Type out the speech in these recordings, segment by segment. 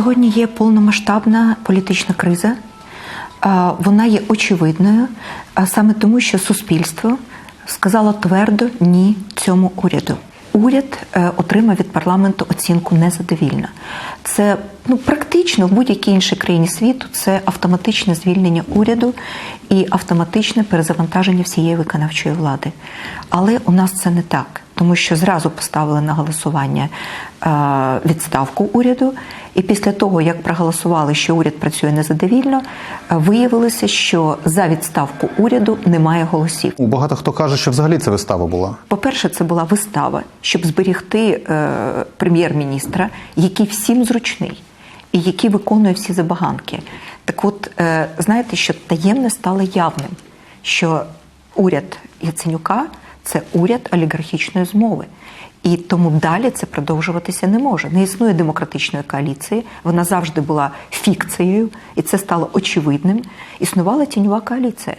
Сьогодні є повномасштабна політична криза. Вона є очевидною, саме тому, що суспільство сказало твердо ні цьому уряду. Уряд е, отримав від парламенту оцінку незадовільна. Це ну практично в будь-якій іншій країні світу це автоматичне звільнення уряду і автоматичне перезавантаження всієї виконавчої влади. Але у нас це не так, тому що зразу поставили на голосування е, відставку уряду. І після того, як проголосували, що уряд працює незадовільно, е, виявилося, що за відставку уряду немає голосів. У багато хто каже, що взагалі це вистава була. По-перше, це була вистава, щоб зберігти е, прем'єр-міністра, який всім зручний і який виконує всі забаганки. Так от, знаєте, що таємне стало явним, що уряд Яценюка це уряд олігархічної змови. І тому далі це продовжуватися не може. Не існує демократичної коаліції, вона завжди була фікцією, і це стало очевидним. Існувала тіньова коаліція.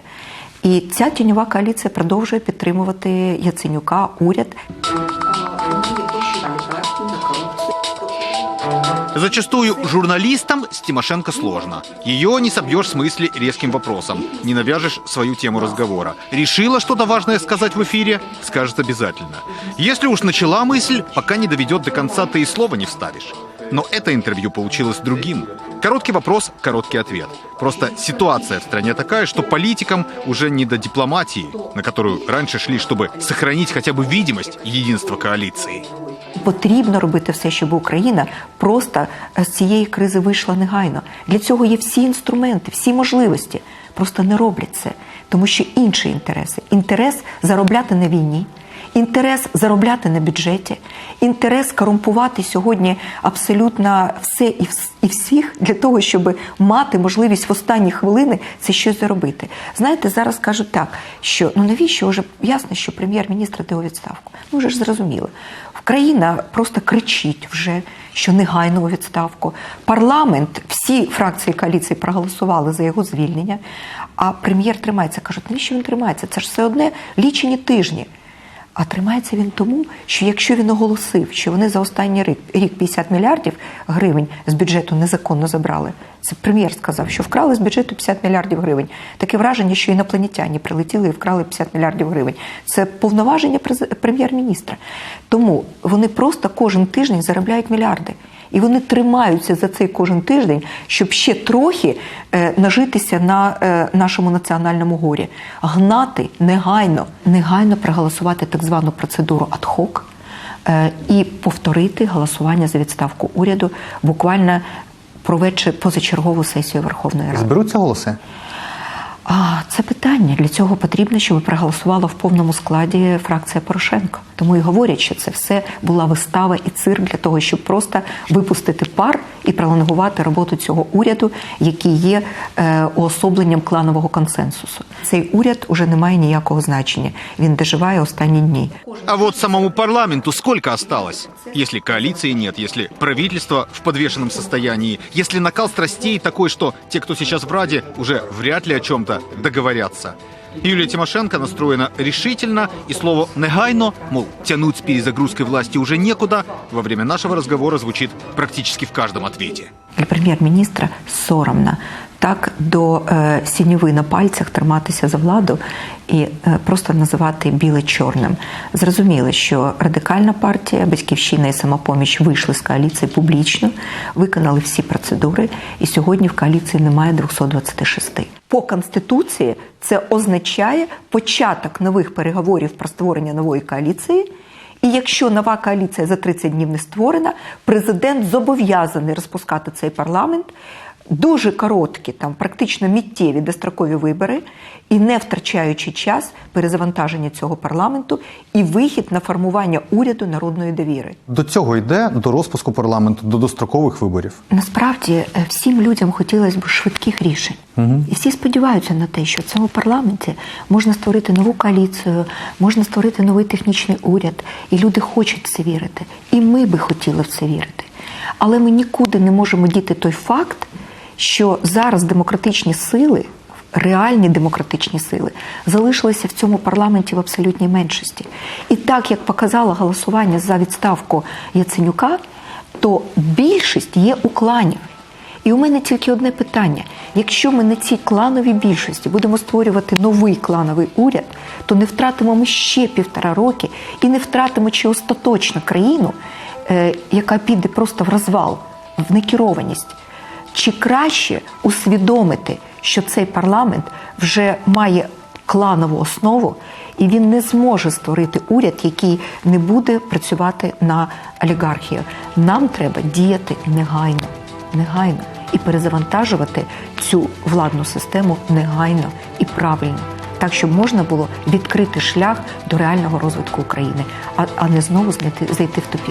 І ця тіньова коаліція продовжує підтримувати Яценюка, уряд. Зачастую журналистам с Тимошенко сложно. Ее не собьешь в смысле резким вопросом, не навяжешь свою тему разговора. Решила что-то важное сказать в эфире, скажет обязательно. Если уж начала мысль, пока не доведет до конца, ты и слова не вставишь. Но это интервью получилось другим. Короткий вопрос, короткий ответ. Просто ситуация в стране такая, что политикам уже не до дипломатии, на которую раньше шли, чтобы сохранить хотя бы видимость единства коалиции. Потрібно робити все, щоб Україна просто з цієї кризи вийшла негайно. Для цього є всі інструменти, всі можливості. Просто не роблять це, тому що інші інтереси. Інтерес заробляти на війні, інтерес заробляти на бюджеті, інтерес корумпувати сьогодні абсолютно все і всіх для того, щоб мати можливість в останні хвилини це щось заробити. Знаєте, зараз кажуть так, що ну навіщо вже ясно, що прем'єр-міністр йде відставку. Ну вже ж зрозуміло. Країна просто кричить вже, що негайно у відставку. Парламент, всі фракції коаліції проголосували за його звільнення. А прем'єр тримається. Кажуть, навіщо він тримається? Це ж все одне лічені тижні. А тримається він тому, що якщо він оголосив, що вони за останній рік, рік 50 мільярдів гривень з бюджету незаконно забрали. Це прем'єр сказав, що вкрали з бюджету 50 мільярдів гривень. Таке враження, що інопланетяні прилетіли і вкрали 50 мільярдів гривень. Це повноваження прем'єр-міністра. Тому вони просто кожен тиждень заробляють мільярди. І вони тримаються за цей кожен тиждень, щоб ще трохи е, нажитися на е, нашому національному горі, гнати негайно, негайно проголосувати так звану процедуру адхок е, і повторити голосування за відставку уряду, буквально проведши позачергову сесію Верховної Ради. Зберуться голоси? А це питання для цього потрібно, щоб проголосувала в повному складі фракція Порошенко. Тому і говорять, що це все була вистава і цирк для того, щоб просто випустити пар і пролонгувати роботу цього уряду, який є е, уособленням кланового консенсусу. Цей уряд уже не має ніякого значення. Він доживає останні дні. А вот самому парламенту сколько осталось? Если коалиции нет, если правительство в подвешенном состоянии, если накал страстей такой, что те, кто сейчас в Раде, уже вряд ли о чем-то договорятся. Юлия Тимошенко настроена решительно, и слово «негайно», мол, тянуть с перезагрузкой власти уже некуда, во время нашего разговора звучит практически в каждом ответе. Для прем'єр-міністра соромно так до е, сіньови на пальцях триматися за владу і е, просто називати біле чорним. Зрозуміло, що радикальна партія, батьківщина і самопоміч вийшли з коаліції публічно, виконали всі процедури, і сьогодні в коаліції немає 226. По конституції це означає початок нових переговорів про створення нової коаліції. І якщо нова коаліція за 30 днів не створена, президент зобов'язаний розпускати цей парламент. Дуже короткі, там практично миттєві дострокові вибори, і не втрачаючи час перезавантаження цього парламенту і вихід на формування уряду народної довіри. До цього йде до розпуску парламенту, до дострокових виборів. Насправді е, всім людям хотілося б швидких рішень, і всі сподіваються на те, що в цьому парламенті можна створити нову коаліцію, можна створити новий технічний уряд, і люди хочуть в це вірити. І ми би хотіли в це вірити. Але ми нікуди не можемо діти той факт, що зараз демократичні сили. Реальні демократичні сили залишилися в цьому парламенті в абсолютній меншості. І так як показало голосування за відставку Яценюка, то більшість є у кланів. І у мене тільки одне питання: якщо ми на цій клановій більшості будемо створювати новий клановий уряд, то не втратимо ми ще півтора роки і не втратимо чи остаточно країну, яка піде просто в розвал, в некерованість. Чи краще усвідомити, що цей парламент вже має кланову основу, і він не зможе створити уряд, який не буде працювати на олігархію. Нам треба діяти негайно, негайно і перезавантажувати цю владну систему негайно і правильно, так щоб можна було відкрити шлях до реального розвитку України, а, а не знову знайти, зайти в тупік.